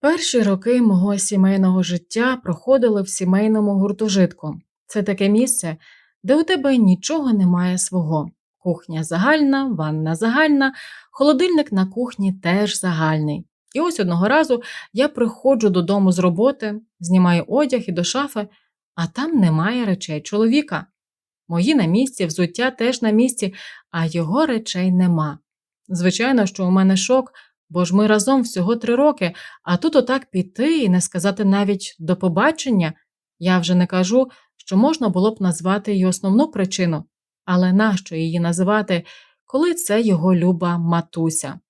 Перші роки мого сімейного життя проходили в сімейному гуртожитку. Це таке місце, де у тебе нічого немає свого. Кухня загальна, ванна загальна, холодильник на кухні теж загальний. І ось одного разу я приходжу додому з роботи, знімаю одяг і до шафи, а там немає речей чоловіка. Мої на місці, взуття теж на місці, а його речей нема. Звичайно, що у мене шок, бо ж ми разом всього три роки, а тут отак піти і не сказати навіть до побачення. Я вже не кажу, що можна було б назвати її основну причину, але нащо її називати, коли це його люба матуся?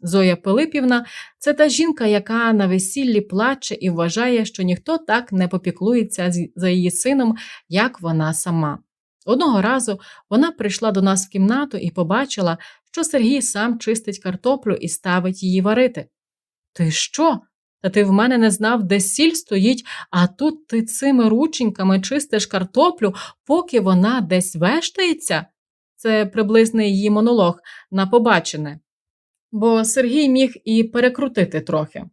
Зоя Пилипівна це та жінка, яка на весіллі плаче і вважає, що ніхто так не попіклується за її сином, як вона сама. Одного разу вона прийшла до нас в кімнату і побачила, що Сергій сам чистить картоплю і ставить її варити. Ти що? Та ти в мене не знав, де сіль стоїть, а тут ти цими рученьками чистиш картоплю, поки вона десь вештається? Це приблизний її монолог на побачене. Бо Сергій міг і перекрутити трохи.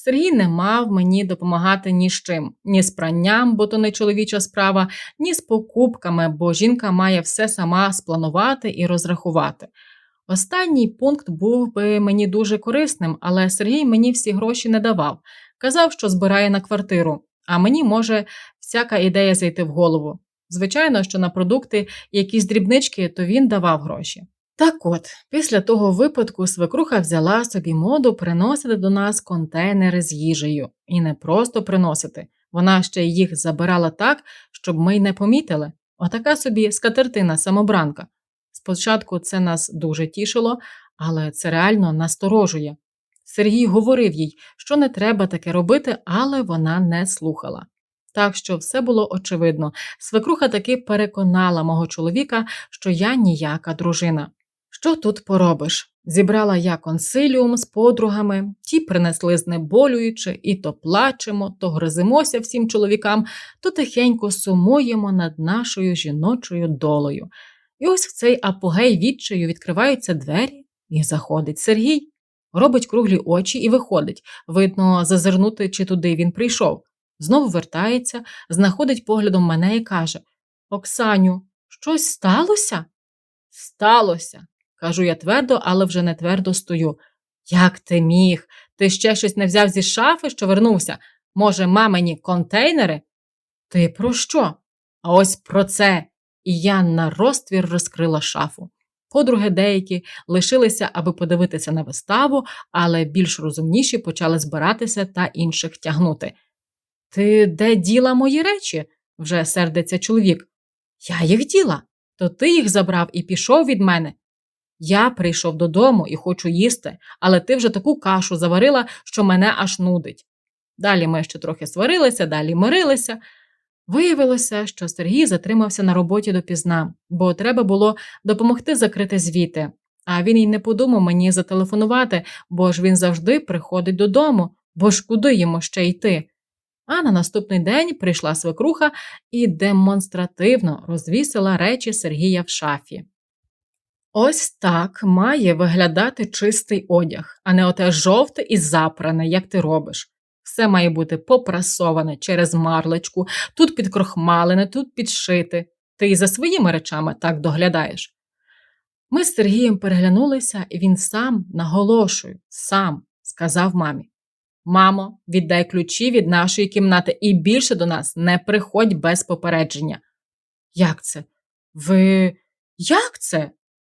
Сергій не мав мені допомагати ні з чим, ні з пранням, бо то не чоловіча справа, ні з покупками, бо жінка має все сама спланувати і розрахувати. Останній пункт був би мені дуже корисним, але Сергій мені всі гроші не давав. Казав, що збирає на квартиру, а мені може всяка ідея зайти в голову. Звичайно, що на продукти і якісь дрібнички, то він давав гроші. Так от, після того випадку свекруха взяла собі моду приносити до нас контейнери з їжею. І не просто приносити. Вона ще їх забирала так, щоб ми й не помітили. Отака собі скатертина самобранка. Спочатку це нас дуже тішило, але це реально насторожує. Сергій говорив їй, що не треба таке робити, але вона не слухала. Так що все було очевидно. Свекруха таки переконала мого чоловіка, що я ніяка дружина. Що тут поробиш? Зібрала я консиліум з подругами, ті принесли знеболюючи, і то плачемо, то гризимося всім чоловікам, то тихенько сумуємо над нашою жіночою долею. І ось в цей апогей відчаю відкриваються двері, і заходить Сергій, робить круглі очі і виходить. Видно, зазирнути, чи туди він прийшов. Знову вертається, знаходить поглядом мене і каже Оксаню, щось сталося? Сталося, кажу я твердо, але вже не твердо стою. Як ти міг? Ти ще щось не взяв зі шафи, що вернувся? Може, мамині контейнери? Ти про що? А ось про це і я на розтвір розкрила шафу. Подруги деякі лишилися, аби подивитися на виставу, але більш розумніші почали збиратися та інших тягнути. Ти де діла мої речі? вже сердиться чоловік. Я їх діла, то ти їх забрав і пішов від мене. Я прийшов додому і хочу їсти, але ти вже таку кашу заварила, що мене аж нудить. Далі ми ще трохи сварилися, далі мирилися. Виявилося, що Сергій затримався на роботі допізна, бо треба було допомогти закрити звіти. А він й не подумав мені зателефонувати, бо ж він завжди приходить додому, бо ж куди йому ще йти. А на наступний день прийшла свекруха і демонстративно розвісила речі Сергія в шафі. Ось так має виглядати чистий одяг, а не оте жовте і запране, як ти робиш. Все має бути попрасоване через марлечку, тут підкрохмалене, тут підшите. Ти і за своїми речами так доглядаєш. Ми з Сергієм переглянулися, і він сам, наголошую, сам сказав мамі: Мамо, віддай ключі від нашої кімнати і більше до нас не приходь без попередження. Як це? Ви як це?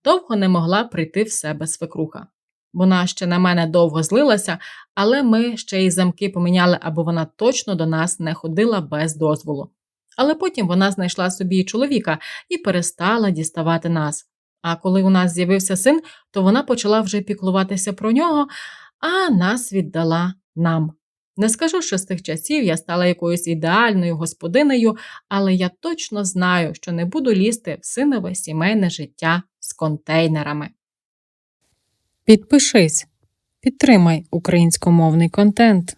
Довго не могла прийти в себе свекруха. Вона ще на мене довго злилася, але ми ще й замки поміняли, аби вона точно до нас не ходила без дозволу. Але потім вона знайшла собі чоловіка і перестала діставати нас. А коли у нас з'явився син, то вона почала вже піклуватися про нього, а нас віддала нам. Не скажу, що з тих часів я стала якоюсь ідеальною господинею, але я точно знаю, що не буду лізти в синове сімейне життя з контейнерами. Підпишись, підтримай українськомовний контент.